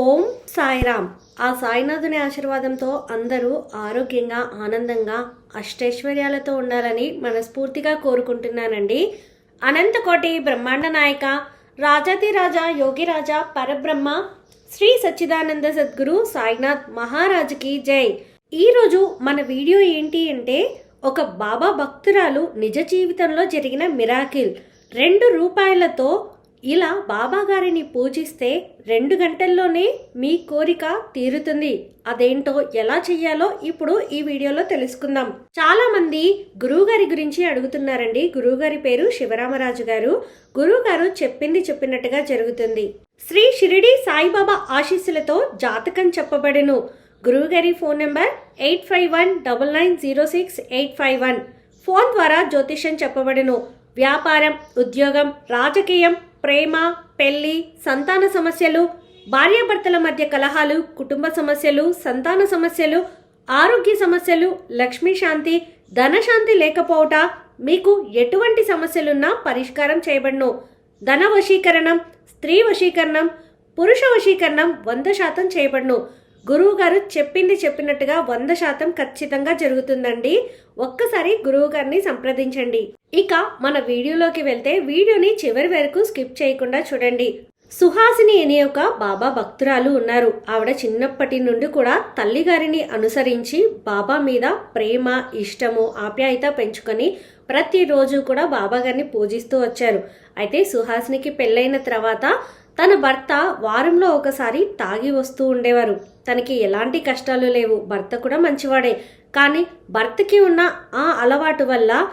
ఓం సాయిరామ్. ఆ సాయినాథుని ఆశీర్వాదంతో అందరూ ఆరోగ్యంగా ఆనందంగా అష్టైశ్వర్యాలతో ఉండాలని మనస్ఫూర్తిగా కోరుకుంటున్నానండి. అనంతకోటి బ్రహ్మాండ నాయక రాజాతిరాజా యోగిరాజా పరబ్రహ్మ శ్రీ సచ్చిదానంద సద్గురు సాయినాథ్ మహారాజుకి జై. ఈరోజు మన వీడియో ఏంటి అంటే ఒక బాబా భక్తురాలు నిజ జీవితంలో జరిగిన మిరాకిల్. రెండు రూపాయలతో ఇలా బాబా గారిని పూజిస్తే రెండు గంటల్లోనే మీ కోరిక తీరుతుంది. అదేంటో ఎలా చెయ్యాలో ఇప్పుడు ఈ వీడియోలో తెలుసుకుందాం. చాలా మంది గురువుగారి గురించి అడుగుతున్నారండి. గురువుగారి పేరు శివరామరాజు గారు. గురువుగారు చెప్పింది చెప్పినట్టుగా జరుగుతుంది. శ్రీ షిరిడి సాయిబాబా ఆశీస్సులతో జాతకం చెప్పబడెను. గురువుగారి phone number eight five one double nine zero six eight five one. Phone ద్వారా జ్యోతిష్యం చెప్పబడును. వ్యాపారం ఉద్యోగం రాజకీయం ప్రేమ పెళ్ళి సంతాన సమస్యలు భార్యాభర్తల మధ్య కలహాలు కుటుంబ సమస్యలు సంతాన సమస్యలు ఆరోగ్య సమస్యలు లక్ష్మీ శాంతి ధనశాంతి లేకపోవట మీకు ఎటువంటి సమస్యలున్నా పరిష్కారం చేయబడును. ధన వశీకరణం స్త్రీ వశీకరణం పురుష వశీకరణం వంద శాతం చేయబడును. గురువు గారు చెప్పింది చెప్పినట్టుగా వంద శాతం ఖచ్చితంగా జరుగుతుందండి. ఒక్కసారి గురువు గారిని సంప్రదించండి. ఇక మన వీడియోలోకి వెళ్తే వీడియోని చివరి వరకు స్కిప్ చేయకుండా చూడండి. సుహాసిని అనే ఒక బాబా భక్తురాలు ఉన్నారు. ఆవిడ చిన్నప్పటి నుండి కూడా తల్లిగారిని అనుసరించి బాబా మీద ప్రేమ ఇష్టము ఆప్యాయత పెంచుకొని ప్రతిరోజు కూడా బాబా గారిని పూజిస్తూ వచ్చారు. అయితే సుహాసినికి పెళ్ళైన తర్వాత తన భర్త వారంలో ఒకసారి తాగి వస్తూ ఉండేవారు. తనకి ఎలాంటి కష్టాలు లేవు. భర్త కూడా మంచివాడే. కానీ భర్తకి ఉన్న ఆ అలవాటు వల్ల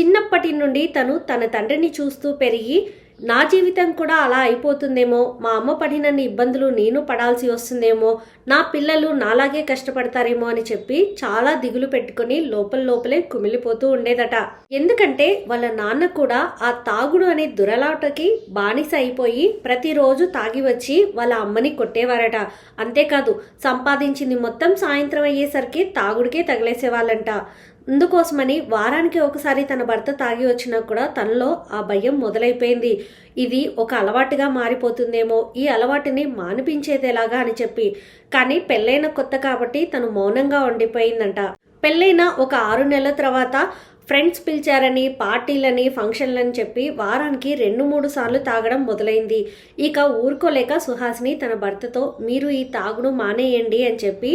చిన్నప్పటి నుండి తను తన తండ్రిని చూస్తూ పెరిగి నా జీవితం కూడా అలా అయిపోతుందేమో మా అమ్మ పడినన్ని ఇబ్బందులు నేను పడాల్సి వస్తుందేమో నా పిల్లలు నాలాగే కష్టపడతారేమో అని చెప్పి చాలా దిగులు పెట్టుకుని లోపల లోపలే కుమిలిపోతూ ఉండేదట. ఎందుకంటే వాళ్ళ నాన్న కూడా ఆ తాగుడు అనే దురలాటకి బానిస అయిపోయి ప్రతిరోజు తాగి వచ్చి వాళ్ళ అమ్మని కొట్టేవారట. అంతేకాదు సంపాదించింది మొత్తం సాయంత్రం అయ్యేసరికి తాగుడికే తగిలేసేవాళ్ళంట. అందుకోసమని వారానికి ఒకసారి తన భర్త తాగి వచ్చినా కూడా తనలో ఆ భయం మొదలైపోయింది. ఇది ఒక అలవాటుగా మారిపోతుందేమో ఈ అలవాటుని మానిపించేది ఎలాగా అని చెప్పి. కానీ పెళ్ళైన కొత్త కాబట్టి తను మౌనంగా ఉండిపోయిందంట. పెళ్ళైన ఒక ఆరు నెలల తర్వాత ఫ్రెండ్స్ పిలిచారని పార్టీలని ఫంక్షన్లని చెప్పి వారానికి రెండు మూడు సార్లు తాగడం మొదలైంది. ఇక ఊరుకోలేక సుహాసిని తన భర్తతో మీరు ఈ తాగుడు మానేయండి అని చెప్పి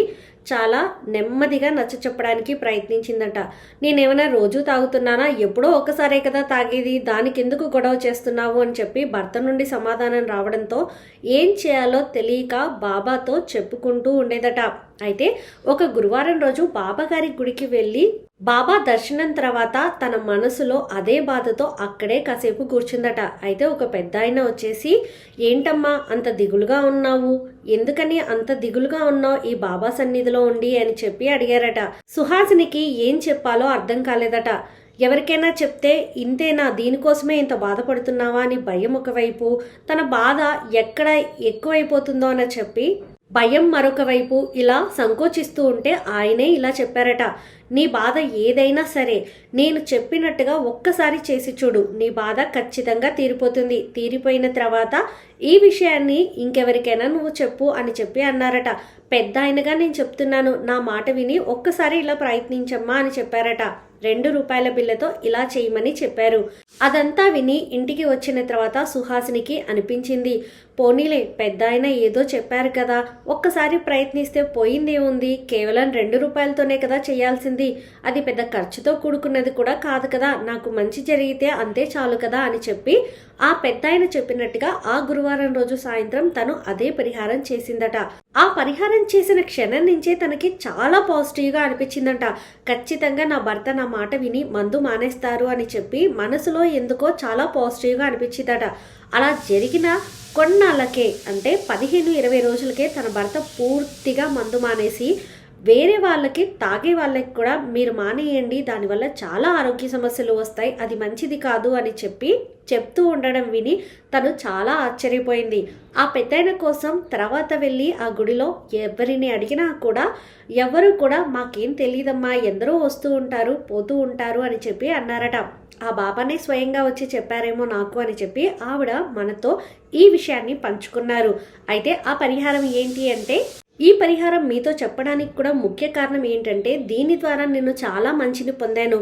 చాలా నెమ్మదిగా నచ్చ చెప్పడానికి ప్రయత్నించిందట. నేనేమైనా రోజు తాగుతున్నానా? ఎప్పుడో ఒకసారే కదా తాగేది. దానికి ఎందుకు గొడవ చేస్తున్నావు? అని చెప్పి భర్త నుండి సమాధానం రావడంతో ఏం చేయాలో తెలియక బాబాతో చెప్పుకుంటూ ఉండేదట. అయితే ఒక గురువారం రోజు బాబా గారి గుడికి వెళ్ళి బాబా దర్శనం తర్వాత తన మనసులో అదే బాధతో అక్కడే కాసేపు కూర్చుందట. అయితే ఒక పెద్ద ఆయన వచ్చేసి ఏంటమ్మా అంత దిగులుగా ఉన్నావు? ఎందుకని అంత దిగులుగా ఉన్నావు? ఈ బాబా సన్నిధిలో ఉండి అని చెప్పి అడిగారట. సుహాసినికి ఏం చెప్పాలో అర్థం కాలేదట. ఎవరికైనా చెప్తే ఇంతేనా? దీనికోసమే ఇంత బాధపడుతున్నావా? అని భయం ఒకవైపు తన బాధ ఎక్కడ ఎక్కువైపోతుందో అని చెప్పి భయం మరొక వైపు ఇలా సంకోచిస్తూ ఉంటే ఆయనే ఇలా చెప్పారట. నీ బాధ ఏదైనా సరే నేను చెప్పినట్టుగా ఒక్కసారి చేసి చూడు. నీ బాధ ఖచ్చితంగా తీరిపోతుంది. తీరిపోయిన తర్వాత ఈ విషయాన్ని ఇంకెవరికైనా నువ్వు చెప్పు అని చెప్పి అన్నారట. పెద్ద ఆయనగా నేను చెప్తున్నాను. నా మాట విని ఒక్కసారి ఇలా ప్రయత్నించమ్మా అని చెప్పారట. రెండు రూపాయల బిల్లతో ఇలా చేయమని చెప్పారు. అదంతా విని ఇంటికి వచ్చిన తర్వాత సుహాసినికి అనిపించింది. పోనీలే పెద్ద ఆయన ఏదో చెప్పారు కదా. ఒక్కసారి ప్రయత్నిస్తే పోయిందేముంది కేవలం రెండు రూపాయలతోనే కదా చేయాల్సింది. అది పెద్ద ఖర్చుతో కూడుకున్నది కూడా కాదు కదా. నాకు మంచి జరిగితే అంతే చాలు కదా అని చెప్పి ఆ పెద్ద ఆయన చెప్పినట్టుగా ఆ గురువారం రోజు సాయంత్రం తను అదే పరిహారం చేసిందట. ఆ పరిహారం చేసిన క్షణం నుంచే తనకి చాలా పాజిటివ్గా అనిపించిందంట. ఖచ్చితంగా నా భర్త నా మాట విని మందు మానేస్తారు అని చెప్పి మనసులో ఎందుకో చాలా పాజిటివ్గా అనిపించిందట. అలా జరిగిన కొన్నాళ్ళకే అంటే పదిహేను ఇరవై రోజులకే తన భర్త పూర్తిగా మందు మానేసి వేరే వాళ్ళకి తాగే వాళ్ళకి కూడా మీరు మానేయండి దానివల్ల చాలా ఆరోగ్య సమస్యలు వస్తాయి అది మంచిది కాదు అని చెప్పి చెప్తూ ఉండడం విని తను చాలా ఆశ్చర్యపోయింది. ఆ పెద్దయిన కోసం తర్వాత వెళ్ళి ఆ గుడిలో ఎవరిని అడిగినా కూడా ఎవరు కూడా మాకేం తెలియదమ్మా ఎందరో వస్తూ ఉంటారు పోతూ ఉంటారు అని చెప్పి అన్నారట. ఆ బాబానే స్వయంగా వచ్చి చెప్పారేమో నాకు అని చెప్పి ఆవిడ మనతో ఈ విషయాన్ని పంచుకున్నారు. అయితే ఆ పరిహారం ఏంటి అంటే ఈ పరిహారం మీతో చెప్పడానికి కూడా ముఖ్య కారణం ఏంటంటే దీని ద్వారా నేను చాలా మంచిని పొందాను.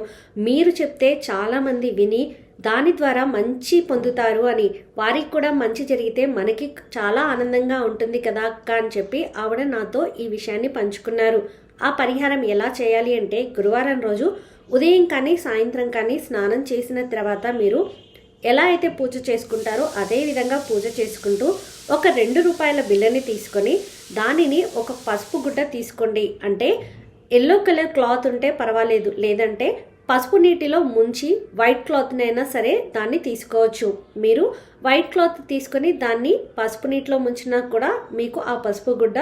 మీరు చెప్తే చాలామంది విని దాని ద్వారా మంచి పొందుతారు అని. వారికి కూడా మంచి జరిగితే మనకి చాలా ఆనందంగా ఉంటుంది కదా అక్క అని చెప్పి ఆవిడ నాతో ఈ విషయాన్ని పంచుకున్నారు. ఆ పరిహారం ఎలా చేయాలి అంటే గురువారం రోజు ఉదయం కానీ సాయంత్రం కానీ స్నానం చేసిన తర్వాత మీరు ఎలా అయితే పూజ చేసుకుంటారో అదే విధంగా పూజ చేసుకుంటూ ఒక రెండు రూపాయల బిల్లని తీసుకొని దానిని ఒక పసుపు గుడ్డ తీసుకోండి. అంటే ఎల్లో కలర్ క్లాత్ ఉంటే పర్వాలేదు. లేదంటే పసుపు నీటిలో ముంచి వైట్ క్లాత్నైనా సరే దాన్ని తీసుకోవచ్చు. మీరు వైట్ క్లాత్ తీసుకొని దాన్ని పసుపు నీటిలో ముంచినా కూడా మీకు ఆ పసుపు గుడ్డ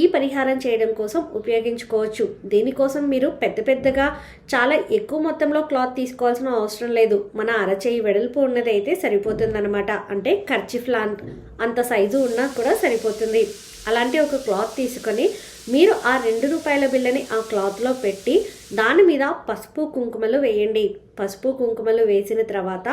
ఈ పరిహారం చేయడం కోసం ఉపయోగించుకోవచ్చు. దీనికోసం మీరు పెద్ద పెద్దగా చాలా ఎక్కువ మొత్తంలో క్లాత్ తీసుకోవాల్సిన అవసరం లేదు. మన అరచేయి వెడల్పు ఉన్నదైతే సరిపోతుందనమాట సరిపోతుందన్నమాట. అంటే ఖర్చిఫ్ లాంట్ అంత సైజు ఉన్నా కూడా సరిపోతుంది. అలాంటి ఒక క్లాత్ తీసుకొని మీరు ఆ రెండు రూపాయల బిల్లని ఆ క్లాత్లో పెట్టి దాని మీద పసుపు కుంకుమలు వేయండి. పసుపు కుంకుమలు వేసిన తర్వాత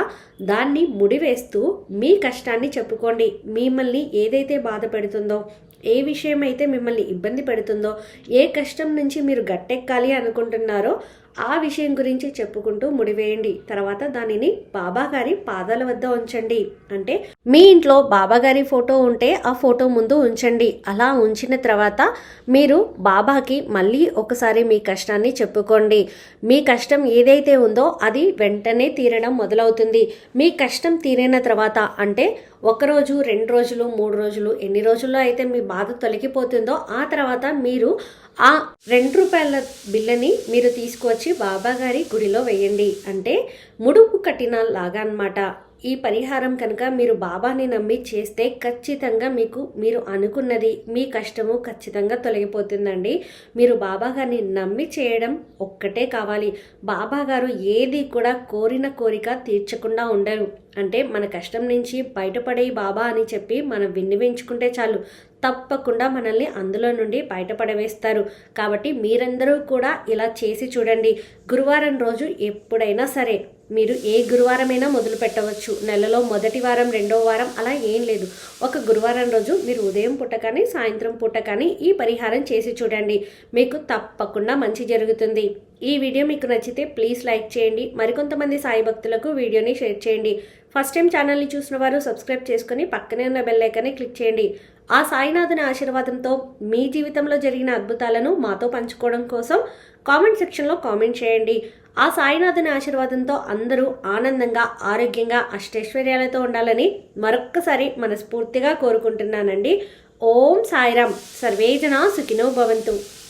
దాన్ని ముడి వేస్తూ మీ కష్టాన్ని చెప్పుకోండి. మిమ్మల్ని ఏదైతే బాధ పెడుతుందో ఏ విషయం అయితే మిమ్మల్ని ఇబ్బంది పెడుతుందో ఏ కష్టం నుంచి మీరు గట్టెక్కాలి అనుకుంటున్నారో ఆ విషయం గురించి చెప్పుకుంటూ ముడివేయండి. తర్వాత దానిని బాబా గారి పాదాల వద్ద ఉంచండి. అంటే మీ ఇంట్లో బాబా గారి ఫోటో ఉంటే ఆ ఫోటో ముందు ఉంచండి. అలా ఉంచిన తర్వాత మీరు బాబాకి మళ్ళీ ఒకసారి మీ కష్టాన్ని చెప్పుకోండి. మీ కష్టం ఏదైతే ఉందో అది వెంటనే తీరడం మొదలవుతుంది. మీ కష్టం తీరిన తర్వాత అంటే ఒకరోజు రెండు రోజులు మూడు రోజులు ఎన్ని రోజుల్లో అయితే మీ బాధ తొలగిపోతుందో ఆ తర్వాత మీరు ఆ రెండు రూపాయల బిల్లని మీరు తీసుకువచ్చి బాబాగారి గుడిలో వేయండి. అంటే ముడుపు కట్టిన లాగా అన్నమాట. ఈ పరిహారం కనుక మీరు బాబాని నమ్మి చేస్తే ఖచ్చితంగా మీకు మీరు అనుకున్నది మీ కష్టము ఖచ్చితంగా తొలగిపోతుందండి. మీరు బాబా గారిని నమ్మి చేయడం ఒక్కటే కావాలి. బాబా గారు ఏది కూడా కోరిన కోరిక తీర్చకుండా ఉండరు. అంటే మన కష్టం నుంచి బయటపడే బాబా అని చెప్పి మనం విన్నవించుకుంటే చాలు. తప్పకుండా మనల్ని అందులో నుండి బయటపడవేస్తారు. కాబట్టి మీరందరూ కూడా ఇలా చేసి చూడండి. గురువారం రోజు ఎప్పుడైనా సరే మీరు ఏ గురువారమైనా మొదలు పెట్టవచ్చు. నెలలో మొదటి వారం రెండవ వారం అలా ఏం లేదు. ఒక గురువారం రోజు మీరు ఉదయం పూట కానీ సాయంత్రం పూట కానీ ఈ పరిహారం చేసి చూడండి. మీకు తప్పకుండా మంచి జరుగుతుంది. ఈ వీడియో మీకు నచ్చితే ప్లీజ్ లైక్ చేయండి. మరికొంతమంది సాయి భక్తులకు వీడియోని షేర్ చేయండి. ఫస్ట్ టైం ఛానల్ని చూసిన వారు సబ్స్క్రైబ్ చేసుకుని పక్కనే ఉన్న బెల్ ఐకాన్ని క్లిక్ చేయండి. ఆ సాయినాథుని ఆశీర్వాదంతో మీ జీవితంలో జరిగిన అద్భుతాలను మాతో పంచుకోవడం కోసం కామెంట్ సెక్షన్లో కామెంట్ చేయండి. ఆ సాయినాథుని ఆశీర్వాదంతో అందరూ ఆనందంగా ఆరోగ్యంగా అష్టైశ్వర్యాలతో ఉండాలని మరొక్కసారి మనస్ఫూర్తిగా కోరుకుంటున్నానండి. ఓం సాయిరామ్. సర్వేజన సుఖినో భవంతు.